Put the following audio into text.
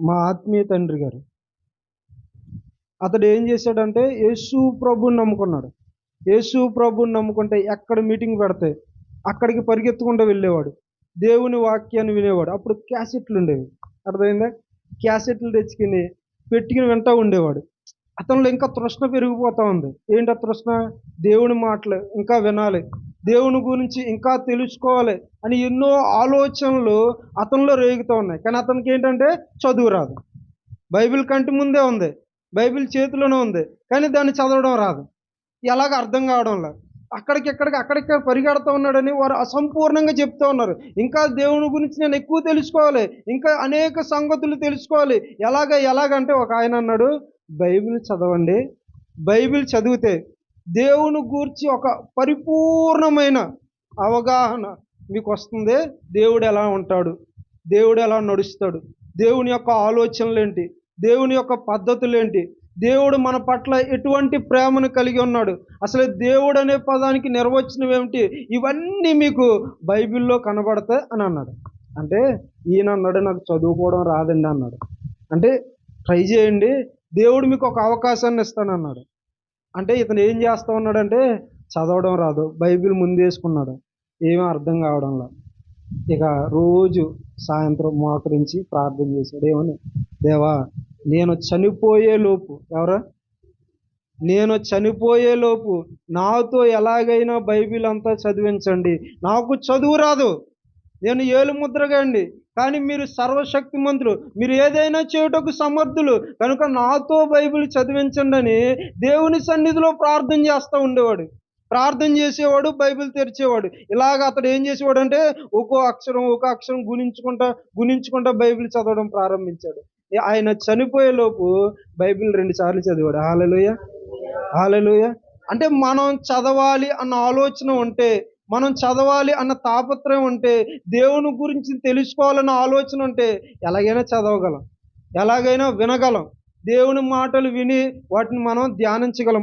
మా ఆత్మీయ తండ్రి గారు. అతడు ఏం చేశాడంటే యేసు ప్రభుని నమ్ముకున్నాడు. యేసు ప్రభుని నమ్ముకుంటే ఎక్కడ మీటింగ్ పెడితే అక్కడికి పరిగెత్తుకుంటూ వెళ్ళేవాడు. దేవుని వాక్యాన్ని వినేవాడు. అప్పుడు క్యాసెట్లు ఉండేవి. అర్థమైందా? క్యాసెట్లు తెచ్చుకుని పెట్టుకుని వింటూ ఉండేవాడు. అతనిలో ఇంకా తృష్ణ పెరిగిపోతూ ఉంది. ఏంటి ఆ తృష్ణ? దేవుని మాటలు ఇంకా వినాలి. దేవుని గురించి ఇంకా తెలుసుకోవాలి అని ఎన్నో ఆలోచనలు అతనిలో రేగుతూ ఉన్నాయి. కానీ అతనికి ఏంటంటే చదువు రాదు. బైబిల్ కంటి ముందే ఉంది. బైబిల్ చేతిలోనే ఉంది. కానీ దాన్ని చదవడం రాదు. ఎలాగ అర్థం కావడం లేదు. అక్కడికి ఎక్కడికి అక్కడికి పరిగెడుతూ ఉన్నాడని వారు అసంపూర్ణంగా చెప్తూ ఉన్నారు. ఇంకా దేవుని గురించి నేను ఎక్కువ తెలుసుకోవాలి. ఇంకా అనేక సంగతులు తెలుసుకోవాలి. ఎలాగ ఎలాగంటే ఒక ఆయన అన్నాడు బైబిల్ చదవండి. బైబిల్ చదివితే దేవుని గూర్చి ఒక పరిపూర్ణమైన అవగాహన మీకు వస్తుంది దేవుడు ఎలా ఉంటాడు? దేవుడు ఎలా నడుస్తాడు? దేవుని యొక్క ఆలోచనలు ఏంటి దేవుని యొక్క పద్ధతులు ఏంటి దేవుడు మన పట్ల ఎటువంటి ప్రేమను కలిగి ఉన్నాడు? అసలు దేవుడు అనే పదానికి నిర్వచనం ఏమిటి? ఇవన్నీ మీకు బైబిల్లో కనబడతాయి అని అన్నాడు. అంటే ఈయన అన్నాడు నాకు చదువుకోవడం రాదండి అన్నాడు. అంటే ట్రై చేయండి. దేవుడు మీకు ఒక అవకాశాన్ని ఇస్తానన్నాడు. అంటే ఇతను ఏం చేస్తూ ఉన్నాడంటే చదవడం రాదు. బైబిల్ ముందేసుకున్నాడు ఏమీ అర్థం కావడంలో. ఇక రోజు సాయంత్రం మోకరించి ప్రార్థన చేశాడు. ఏమని? దేవా నేను చనిపోయే లోపు ఎవరా? నేను చనిపోయే లోపు నాతో ఎలాగైనా బైబిల్ అంతా చదివించండి. నాకు చదువు రాదు. నేను ఏలు ముద్రగండి కానీ మీరు సర్వశక్తిమంతులు మీరు ఏదైనా చేయుటకు సమర్థులు కనుక నాతో బైబిల్ చదివించండి అని దేవుని సన్నిధిలో ప్రార్థన చేస్తూ ఉండేవాడు. ప్రార్థన చేసేవాడు బైబిల్ తెరిచేవాడు. ఇలాగ అతడు ఏం చేసేవాడు అంటే ఒక్కో అక్షరం ఒక్కో అక్షరం గుణించుకుంటా గుణించుకుంటా బైబిల్ చదవడం ప్రారంభించాడు. ఆయన చనిపోయేలోపు బైబిల్ రెండు సార్లు చదివాడు. హాలలోయ. హాలలోయ. అంటే మనం చదవాలి అన్న ఆలోచన ఉంటే మనం చదవాలి అన్న తాపత్రయం ఉంటే దేవుని గురించి తెలుసుకోవాలన్న ఆలోచన ఉంటే ఎలాగైనా చదవగలం. ఎలాగైనా వినగలం. దేవుని మాటలు విని వాటిని మనం ధ్యానించగలం.